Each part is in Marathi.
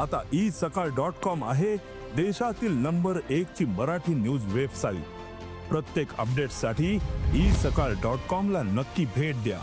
आता ई सकाळ डॉट कॉम आहे देशातील नंबर एक ची मराठी न्यूज वेबसाईट. प्रत्येक अपडेटसाठी ई सकाळ डॉट कॉम ला नक्की भेट द्या.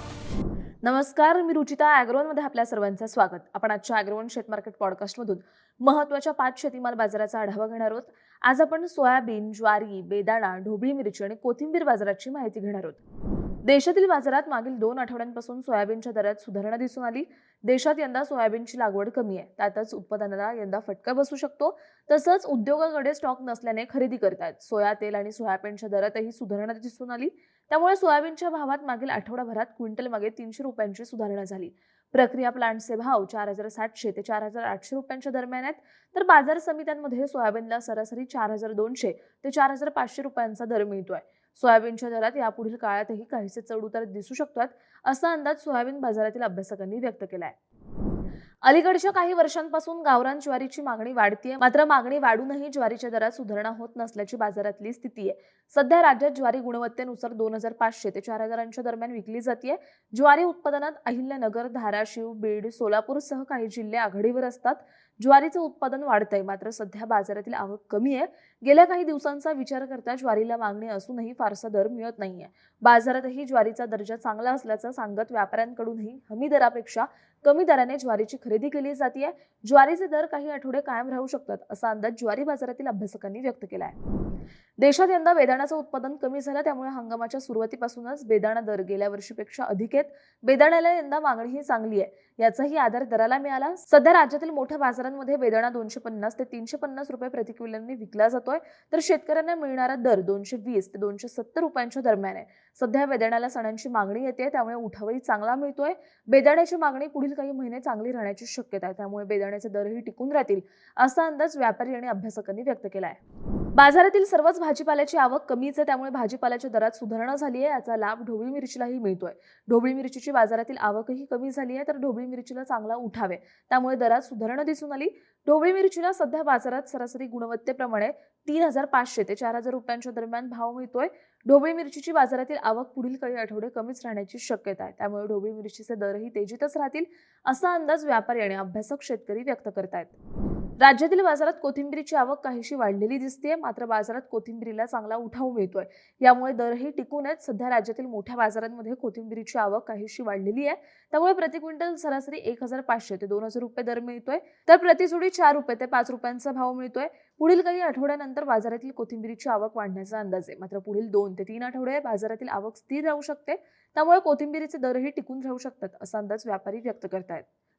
नमस्कार मी रुचिता मध्ये आपल्या सर्वांचं स्वागत. आपण आजच्या अॅग्रोन शेत मार्केट पॉडकास्टमधून महत्त्वाच्या पाच शेतीमाल बाजाराचा आढावा घेणार आहोत. आज आपण सोयाबीन ज्वारी बेदाणा ढोबळी मिरची आणि कोथिंबीर बाजाराची माहिती घेणार आहोत. देशातील बाजारात मागील दोन आठवड्यांपासून सोयाबीनच्या दरात सुधारणा दिसून आली. देशात यंदा सोयाबीनची लागवड कमी आहे. त्यातच उत्पादनाला यंदा फटका बसू शकतो. तसंच उद्योगाकडे स्टॉक नसल्याने खरेदी करतायत सोया तेल आणि सोयाबीनच्या दरातही सुधारणा दिसून आली. त्यामुळे सोयाबीनच्या भावात मागील आठवडाभरात क्विंटल मागे तीनशे रुपयांची सुधारणा झाली. प्रक्रिया प्लांटचे भाव चार हजार सातशे ते चार हजार आठशे रुपयांच्या दरम्यान आहेत. तर बाजार समित्यांमध्ये सोयाबीनला सरासरी चार हजार दोनशे ते चार हजार पाचशे रुपयांचा दर मिळतोय. सोयाबीनच्या दरात यापुढील काळातही काहीसे चढउतार दिसू शकतात असा अंदाज सोयाबीन बाजारातील अभ्यासकांनी व्यक्त केला आहे अलीकडच्या काही वर्षांपासून गावरान ज्वारीची मागणी वाढतीये. मात्र मागणी वाढूनही ज्वारीच्या दरात सुधारणा होत नसल्याची बाजारातली स्थिती आहे. सध्या राज्यात ज्वारी गुणवत्तेनुसार दोन हजार पाचशे ते चार हजारांच्या दरम्यान विकली जाते ज्वारी उत्पादनात अहिल्यानगर धाराशिव बीड सोलापूर सह काही जिल्हे आघाडीवर असतात. ज्वारीचं उत्पादन वाढतंय मात्र सध्या बाजारातील आवक कमी आहे. गेल्या काही दिवसांचा विचार करता ज्वारीला मागणी असूनही फारसा दर मिळत नाहीये. बाजारातही ज्वारीचा दर्जा चांगला असल्याचं सांगत व्यापाऱ्यांकडूनही हमी दरापेक्षा कमी दराने ज्वारीची खरेदी केली जाते ज्वारीचे दर काही आठवडे कायम राहू शकतात असा अंदाज ज्वारी बाजारातील अभ्यासकांनी व्यक्त केला आहे देशात यंदा बेदाण्याचं उत्पादन कमी झालं त्यामुळे हंगामाच्या सुरुवातीपासूनच बेदाणा दर गेल्या वर्षीपेक्षा अधिक आहेत. बेदाण्याला यंदा मागणीही चांगली आहे. याचाही आधार दराला मिळाला. सध्या राज्यातील मोठ्या बाजारांमध्ये बेदाणा दोनशे पन्नास ते तीनशे पन्नास रुपये प्रति किलोने विकला जातोय. तर शेतकऱ्यांना मिळणारा दर दोनशे वीस ते दोनशे सत्तर रुपयांच्या दरम्यान आहे. सध्या बेदाण्याला सणांची मागणी येते त्यामुळे उठावही चांगला मिळतोय. बेदाण्याची मागणी पुढील काही महिने चांगली राहण्याची शक्यता आहे. त्यामुळे बेदाण्याचे दरही टिकून राहतील असा अंदाज व्यापारी आणि अभ्यासकांनी व्यक्त केला आहे. बाजारातील सर्वच भाजीपाल्याची आवक कमीच आहे त्यामुळे भाजीपाल्याच्या दरात सुधारणा झाली आहे. याचा लाभ ढोबळी मिरचीलाही मिळतोय. ढोबळी मिरचीची बाजारातील आवकही कमी झाली आहे तर ढोबळी मिरचीला चांगला उठावे त्यामुळे दरात सुधारणा दिसून आली. ढोबळी मिरचीला सध्या बाजारात सरासरी गुणवत्तेप्रमाणे तीन हजार पाचशे ते चार हजार रुपयांच्या दरम्यान भाव मिळतोय. ढोबळी मिरचीची बाजारातील आवक पुढील काही आठवडे कमीच राहण्याची शक्यता आहे. त्यामुळे ढोबळी मिरचीचे दरही तेजीतच राहतील असा अंदाज व्यापारी आणि अभ्यासक शेतकरी व्यक्त करतायत. राज्यातील बाजारात कोथिंबिरीची आवक काहीशी वाढलेली दिसते मात्र बाजारात कोथिंबिरीला चांगला उठाव मिळतोय. यामुळे दरही टिकून आहेत सध्या राज्यातील मोठ्या बाजारांमध्ये कोथिंबिरीची आवक काहीशी वाढलेली आहे. त्यामुळे प्रति क्विंटल सरासरी एक हजार पाचशे ते दोन हजार रुपये दर मिळतोय. तर प्रतिजोडी चार रुपये ते पाच रुपयांचा भाव मिळतोय. पुढील काही आठवड्यानंतर बाजारातील कोथिंबीरीची आवक वाढण्याचा अंदाज आहे. मात्र पुढील दोन ते तीन आठवडे बाजारातील आवक स्थिर राहू शकते. त्यामुळे कोथिंबीरीचे दरही टिकून राहू शकतात असा अंदाज व्यापारी व्यक्त करतायत.